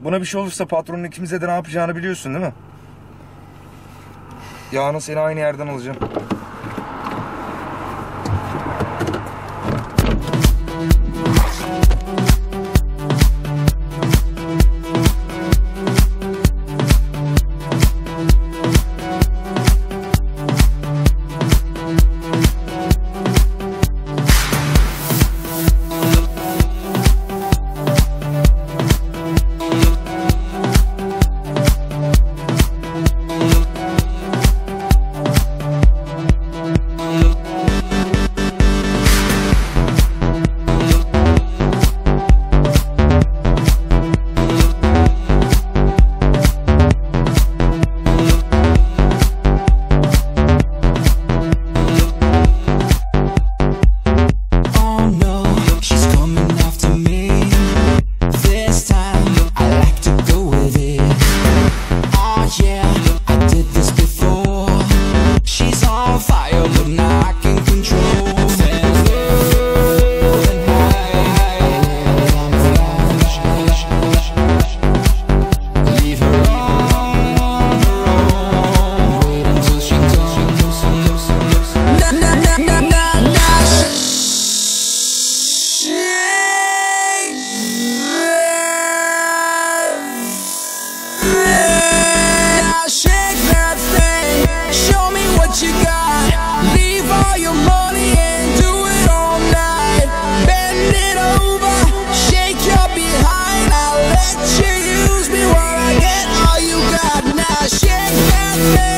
Buna bir şey olursa patronun ikimize de ne yapacağını biliyorsun değil mi? Yarın seni aynı yerden alacağım. yeah.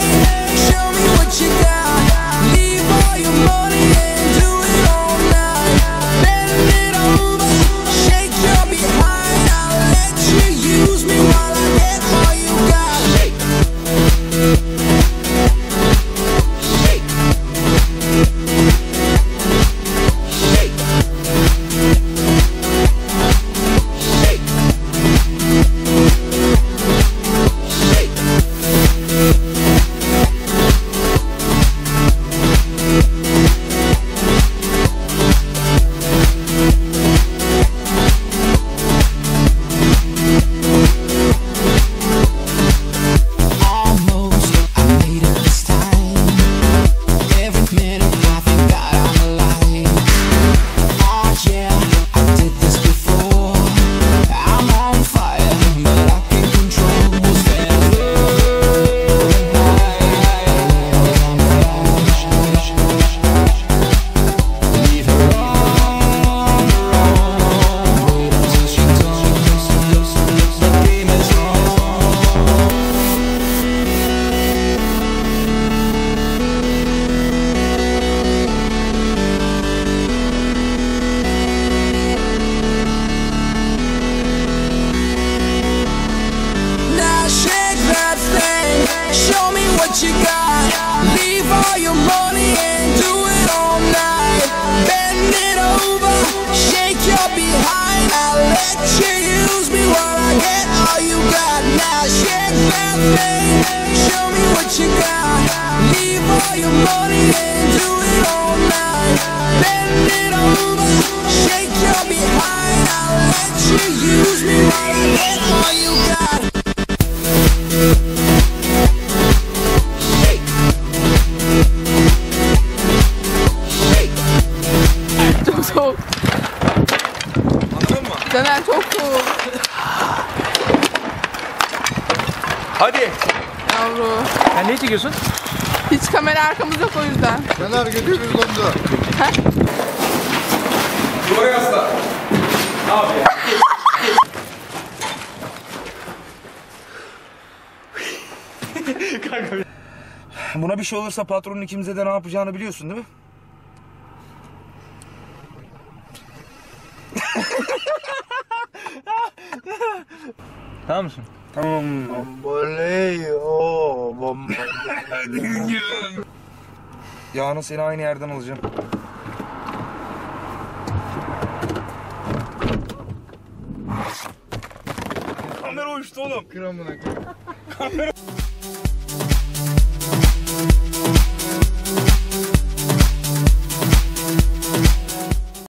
Use me while I get all you got. Now shake that thing, show me what you got. Leave all your money and do it all night. Bend it over, shake your behind. I'll let you use me while I get all you got. Shake. Shake. Çok soğuk. Anladın mı? Caner çok Hadi. Yavru. Sen ne çekiyorsun? Hiç kamera arkamız yok o yüzden. Caner götürürüz dondu. Duvara yasla. Buna bir şey olursa patronun ikimize de ne yapacağını biliyorsun değil mi? Tamam mısın? Tamam. Bombaleo, bomba. Yarın seni aynı yerden alacağım. Kamera uçtu oğlum. Kır amına koyayım.